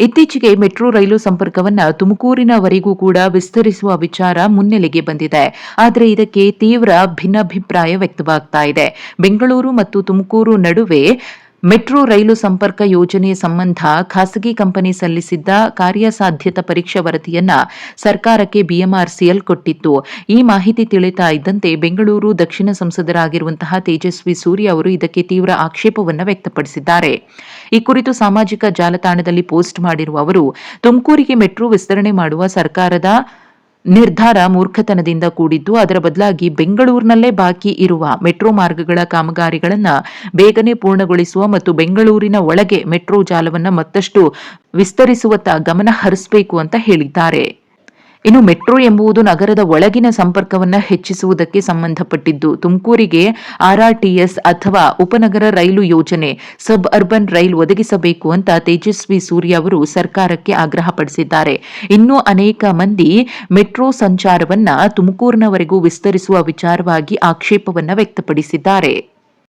ಇತ್ತೀಚೆಗೆ ಮೆಟ್ರೋ ರೈಲು ಸಂಪರ್ಕವನ್ನ ತುಮಕೂರಿನವರೆಗೂ ಕೂಡ ವಿಸ್ತರಿಸುವ ವಿಚಾರ ಮುನ್ನೆಲೆಗೆ ಬಂದಿದೆ. ಆದರೆ ಇದಕ್ಕೆ ತೀವ್ರ ಭಿನ್ನಾಭಿಪ್ರಾಯ ವ್ಯಕ್ತವಾಗ್ತಾ ಇದೆ. ಬೆಂಗಳೂರು ಮತ್ತು ತುಮಕೂರು ನಡುವೆ ಮೆಟ್ರೋ ರೈಲು ಸಂಪರ್ಕ ಯೋಜನೆ ಸಂಬಂಧ ಖಾಸಗಿ ಕಂಪನಿ ಸಲ್ಲಿಸಿದ್ದ ಕಾರ್ಯಸಾಧ್ಯತಾ ಪರೀಕ್ಷಾ ವರದಿಯನ್ನ ಸರ್ಕಾರಕ್ಕೆ ಬಿಎಂಆರ್ಸಿಎಲ್ ಕೊಟ್ಟಿತ್ತು. ಈ ಮಾಹಿತಿ ತಿಳಿತಾ ಇದ್ದಂತೆ ಬೆಂಗಳೂರು ದಕ್ಷಿಣ ಸಂಸದರಾಗಿರುವಂತಹ ತೇಜಸ್ವಿ ಸೂರ್ಯ ಅವರು ಇದಕ್ಕೆ ತೀವ್ರ ಆಕ್ಷೇಪವನ್ನು ವ್ಯಕ್ತಪಡಿಸಿದ್ದಾರೆ. ಈ ಕುರಿತು ಸಾಮಾಜಿಕ ಜಾಲತಾಣದಲ್ಲಿ ಪೋಸ್ಟ್ ಮಾಡಿರುವ ಅವರು, ತುಮಕೂರಿಗೆ ಮೆಟ್ರೋ ವಿಸ್ತರಣೆ ಮಾಡುವ ಸರ್ಕಾರದ ನಿರ್ಧಾರ ಮೂರ್ಖತನದಿಂದ ಕೂಡಿದ್ದು, ಅದರ ಬದಲಾಗಿ ಬೆಂಗಳೂರಿನಲ್ಲೇ ಬಾಕಿ ಇರುವ ಮೆಟ್ರೋ ಮಾರ್ಗಗಳ ಕಾಮಗಾರಿಗಳನ್ನು ಬೇಗನೆ ಪೂರ್ಣಗೊಳಿಸುವ ಮತ್ತು ಬೆಂಗಳೂರಿನ ಒಳಗೆ ಮೆಟ್ರೋ ಜಾಲವನ್ನು ಮತ್ತಷ್ಟು ವಿಸ್ತರಿಸುವತ್ತ ಗಮನ ಹರಿಸಬೇಕು ಅಂತ ಹೇಳಿದ್ದಾರೆ. ಇನ್ನು ಮೆಟ್ರೋ ಎಂಬುದು ನಗರದ ಒಳಗಿನ ಸಂಪರ್ಕವನ್ನ ಹೆಚ್ಚಿಸುವುದಕ್ಕೆ ಸಂಬಂಧಪಟ್ಟಿದ್ದು, ತುಮಕೂರಿಗೆ ಆರ್ಆರ್ಟಿಎಸ್ ಅಥವಾ ಉಪನಗರ ರೈಲು ಯೋಜನೆ, ಸಬ್ ಅರ್ಬನ್ ರೈಲು ಒದಗಿಸಬೇಕು ಅಂತ ತೇಜಸ್ವಿ ಸೂರ್ಯ ಅವರು ಸರ್ಕಾರಕ್ಕೆ ಆಗ್ರಹಪಡಿಸಿದ್ದಾರೆ ಇನ್ನೂ ಅನೇಕ ಮಂದಿ ಮೆಟ್ರೋ ಸಂಚಾರವನ್ನ ತುಮಕೂರಿನವರೆಗೂ ವಿಸ್ತರಿಸುವ ವಿಚಾರವಾಗಿ ಆಕ್ಷೇಪವನ್ನ ವ್ಯಕ್ತಪಡಿಸಿದ್ದಾರೆ.